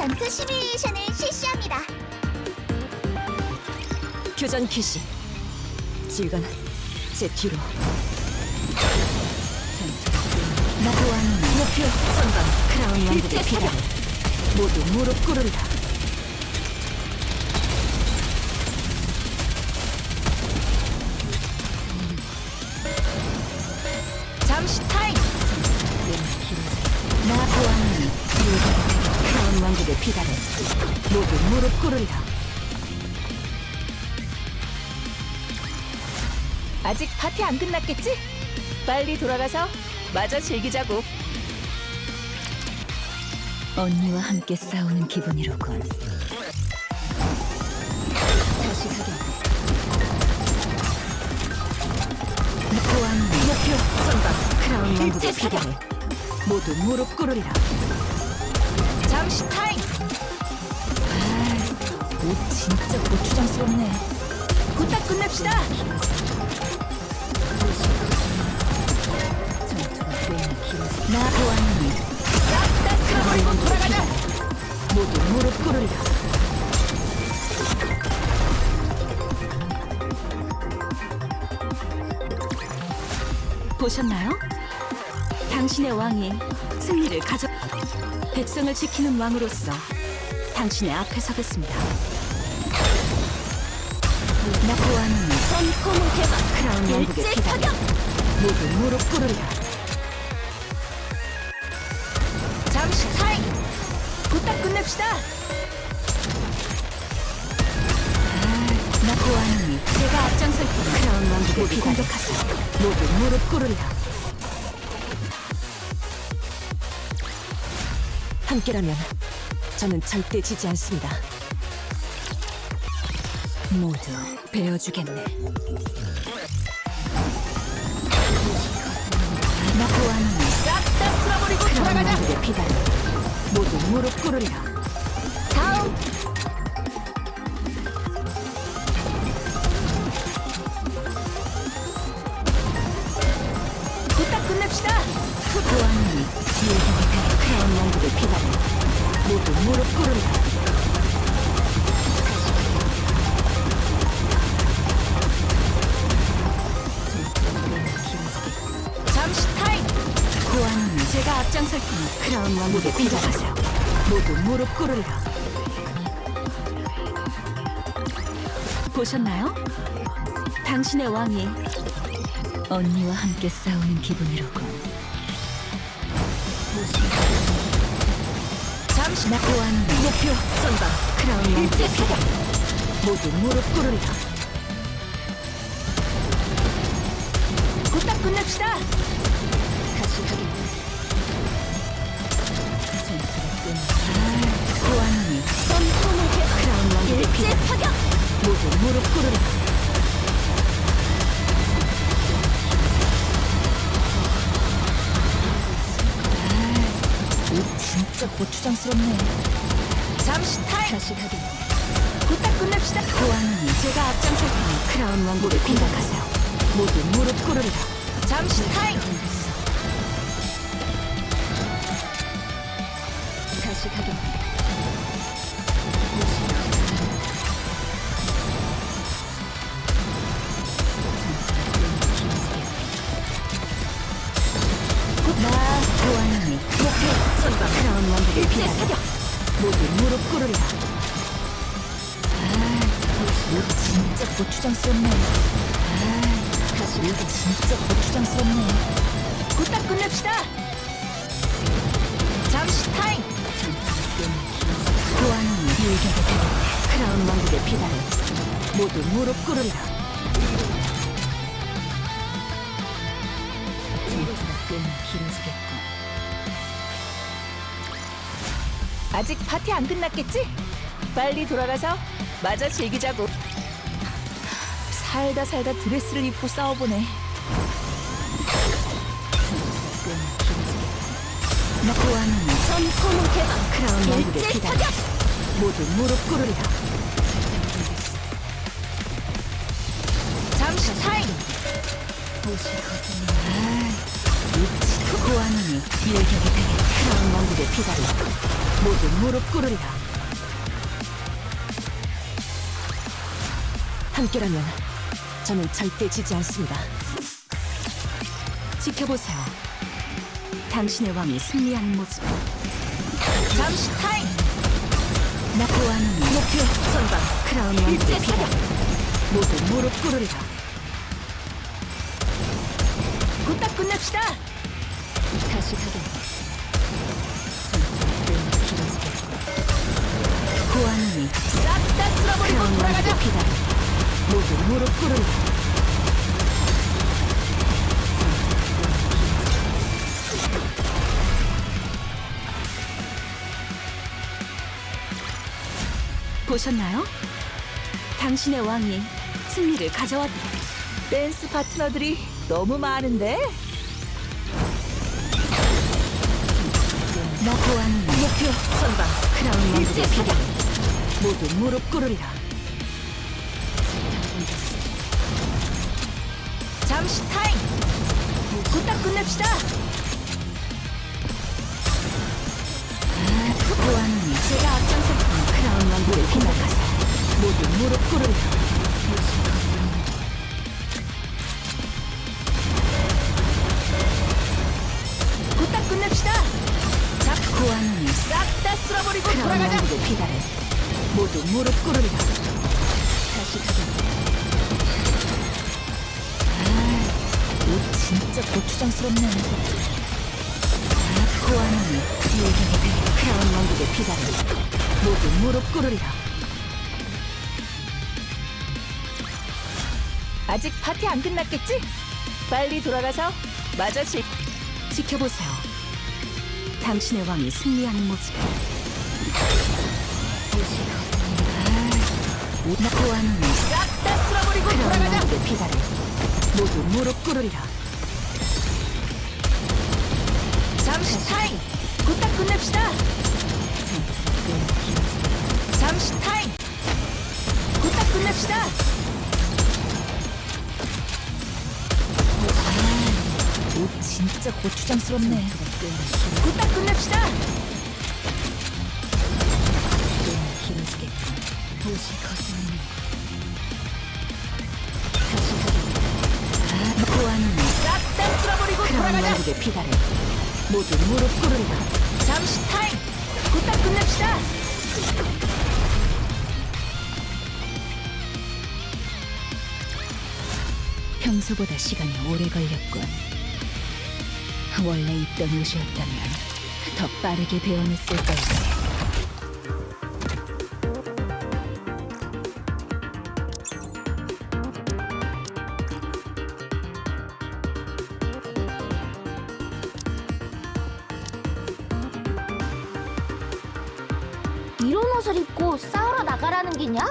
전투 시뮬레이션을 실시합니다. 교전 캐시. 질관 제 뒤로. 목표 선방 크라운 왕국의 피다. 모두 무릎 꿇으리라 피다를 모두 무릎 꿇으리라 아직 파티 안 끝났겠지? 빨리 돌아가서 마저 즐기자고. 언니와 함께 싸우는 기분이로군. 다시 가겠네. 보안 목표 선방 크라운 왕국의 피다를 모두 무릎 꿇으리라. 잠시 타임. 고추장스럽네. 부탁 끝냅시다. 나 보았니? 싹다 쓸어버리고 돌아가자! 모두 무릎 꿇으리라. 보셨나요? 당신의 왕이 승리를 가져 백성을 지키는 왕으로서 당신의 앞에 서겠습니다. 나 보았니? 선포무 개방. 크라운 왕국의 일제 사격. 모두 무릎 꿇으리라. 잠시 타임. 부탁 끝냅시다. 아, 나 보아하니 제가 앞장설 테니 크라운 왕국의 피 공격하세요. 모두 무릎 꿇으리라. 함께라면 저는 절대 지지 않습니다. 모두 베어주겠네. 나 보아하니 싹다 쓸어버리고 돌아가자. 피다 모두 무릎 꿇으리라. 다음. 부탁 끝냅시다. 보아하니 지혜경의 크라운 왕국의 피다 모두 무릎 꿇으리라. 앞장설 테니 크라운 왕국에 공격하세요. 모두 무릎 꿇으리라. 보셨나요? 당신의 왕이 언니와 함께 싸우는 기분이로군. 잠시 나 고아는 목표 선방 크라운 왕국의 피다. 모두 무릎 꿇으리라. 부탁 끝냅시다. 다시 하겠네. 무릎 꿇으리라. 아, 옷 진짜 고추장스럽네. 잠시 타임. 다시 가겠네. 부탁 끝냅시다. 고아노니 제가 앞장설 테니 크라운 왕국의 공격하세요. 모두 무릎 꿇으리라. 잠시 타임. 다시 가겠네. 왕국의 피다. 모두 무릎 꿇으리라. 아, 옷 진짜 고추장스럽네. 아, 다시 옷 진짜 고추장스럽네. 부탁 끝냅시다. 잠시 타임. 보아노니 일격에 되겠네. 크라운 왕국의 피다를 모두 무릎 꿇으리라. 전투가 꽤 길어지겠군. 아직 파티 안 끝났겠지? 빨리 돌아가서 마저 즐기자고. 살다 살다 드레스를 입고 싸워보네. 나 보아는 선포무 개방. 크라운 일제 피다. 사격. 모두 무릎 꿇으리라. 잠시 타임. 아, 고아노니 일격이 되게 크라운 왕국의 피다를 모두 무릎 꿇으리라. 함께라면 저는 절대 지지 않습니다. 지켜보세요. 당신의 왕이 승리하는 모습. 잠시 타임. 나 보아하는 목표 선방 크라운 왕국의 비다. 모두 무릎 꿇으리라. 곧다 끝냅시다. 다시 가게. 고아눈이 싹다 쓸어버리고 돌아가자. 비다. 모두 무릎 꿇으리라. 보셨나요? 당신의 왕이 승리를 가져왔다. 댄스 파트너들이 너무 많은데? 나 보아는 목표 선방 크라운 왕국의 비다. 모두 무릎 꿇으리라. 잠시 타임. 곧다 끝냅시다. 아, 보아는 제가 테니 크라운 왕국을 빗나가서 모두 무릎 꿇으리라. 진짜 고추장스럽네. 예경이 되게 크라운 왕국의 비달에 모두 무릎 꿇으리라. 아직 파티 안 끝났겠지? 빨리 돌아가서 마저 지 지켜보세요. 당신의 왕이 승리하는 모습. 나고하는 싹 다 쓸어버리고 돌아가자. 비달에 모두 무릎 꿇으리라. 잠시 타임. 곧다 끝냅시다. 잠시 타임. 곧다 끝냅시다. 옷 진짜 고추장스럽네. 곧다 끝냅시다. 도시. 다시 가자. 고아는 싹다 쓸어버리고 돌아가자. 왕국의 피달에 모두 무릎 꿇으리라. 잠시 타임. 곧다 끝냅시다. 평소보다 시간이 오래 걸렸군. 원래 입던 옷이었다면 더 빠르게 배워냈을 걸세. 이런 옷을 입고 싸우러 나가라는 기냐?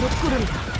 무릎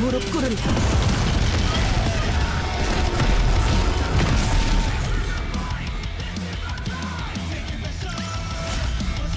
무릎 꿇으리라.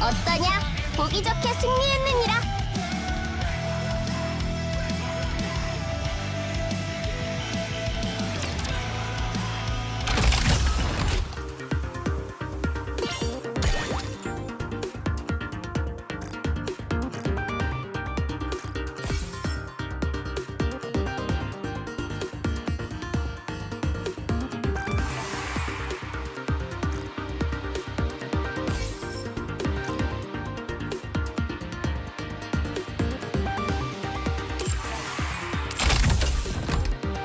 어떠냐? 보기 좋게 승리했느니라.